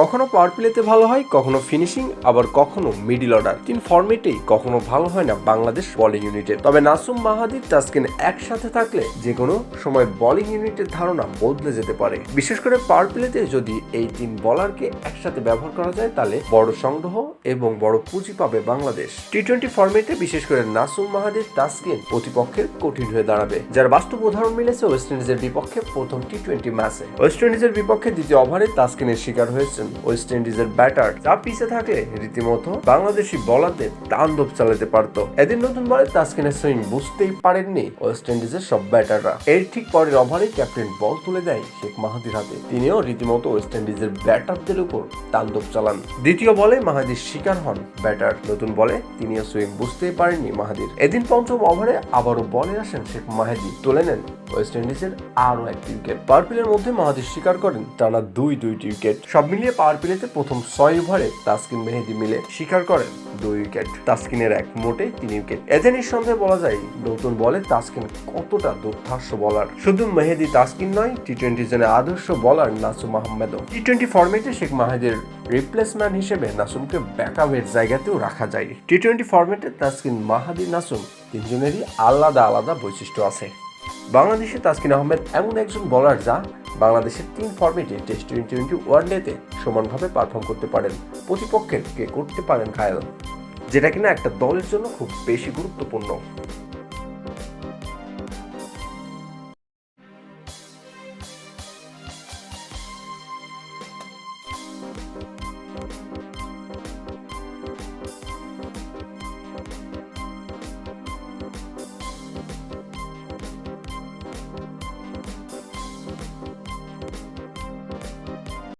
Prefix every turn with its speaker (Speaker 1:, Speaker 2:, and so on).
Speaker 1: কখনো পাওয়ার প্লেতে ভালো হয়, কখনো ফিনিশিং আবার কখনো মিডিল অর্ডার তিন ফর্মেটেই কখনো ভালো হয় না বাংলাদেশ বোলিং ইউনিটের তবে নাসুম মাহাদি, তাসকিন একসাথে থাকলে যে কোনো সময় বোলিং ইউনিটের ধারণা বদলে যেতে পারে। বিশেষ করে পাওয়ার প্লেতে যদি এই তিন বলারকে একসাথে ব্যবহার করা যায়, তাহলে বড় সংগ্রহ এবং বড় পুঁজি পাবে বাংলাদেশ। টি টোয়েন্টি ফর্মেটে বিশেষ করে নাসুম মাহাদির তাসকিন প্রতিপক্ষের কঠিন হয়ে দাঁড়াবে, যার বাস্তব উদাহরণ মিলেছে ওয়েস্ট ইন্ডিজের বিপক্ষে প্রথম টি টোয়েন্টি ম্যাচে ওয়েস্ট ইন্ডিজের বিপক্ষে দ্বিতীয় ওভারে তাসকিনের শিকার হয়েছেন ওয়েস্ট ইন্ডিজের ব্যাটার। যা পিছে থাকলে রীতিমতো বাংলাদেশি বলারদের তাণ্ডব চালাতে পারত। এদিন নতুন বলে তাসকিনের সুইং বুঝতেই পারেননি ওয়েস্ট ইন্ডিজের সব ব্যাটাররা। এর ঠিক পরের ওভারে ক্যাপ্টেন বল তুলে দেয় শেখ মাহাদির হাতে। তিনিও রীতিমতো ওয়েস্ট ইন্ডিজের ব্যাটারদের উপর তাণ্ডব চালান। দ্বিতীয় বলে মাহাদির শিকার হন ব্যাটার। নতুন বলে তিনিও সুইং বুঝতেই পারেননি মাহাদির। এদিন পঞ্চম ওভারে আবারও বলে আসেন শেখ মাহাদি। তুলে নেন ওয়েস্ট ইন্ডিজের আরও একটি উইকেট পাওয়ার প্লের মধ্যে মহাদেশ শিকার করেন টানা দুই দুইটি উইকেট সব মিলিয়ে পাওয়ার প্লেতে প্রথম ছয় ওভারে তাসকিন মেহেদি মিলে শিকার করেন দুই উইকেট তাসকিনের এক মোটে তিন উইকেট এতে নিঃসন্দেহে বলা যায়, নতুন বলে তাসকিন কতটা দুর্ধর্ষ বলার শুধু মেহেদি তাসকিন নয় টি টোয়েন্টি জনের আদর্শ বলার নাসুম আহমেদও। টি টোয়েন্টি ফর্মেটে শেখ মাহিদের রিপ্লেসমেন্ট হিসেবে নাসুমকে ব্যাকআপের জায়গাতেও রাখা যায়। টি টোয়েন্টি ফর্মেটে তাসকিন মাহাদি নাসুম তিনজনেরই আলাদা আলাদা বৈশিষ্ট্য আছে। বাংলাদেশে তাসকিন আহমেদ এমন একজন বলার যা বাংলাদেশের তিন ফর্মেটে টেস্ট টোয়েন্টি টোয়েন্টি ওয়ানডেতে সমানভাবে পারফর্ম করতে পারেন। প্রতিপক্ষের কে করতে পারেন ঘায়াল যেটা কিনা একটা দলের জন্য খুব বেশি গুরুত্বপূর্ণ।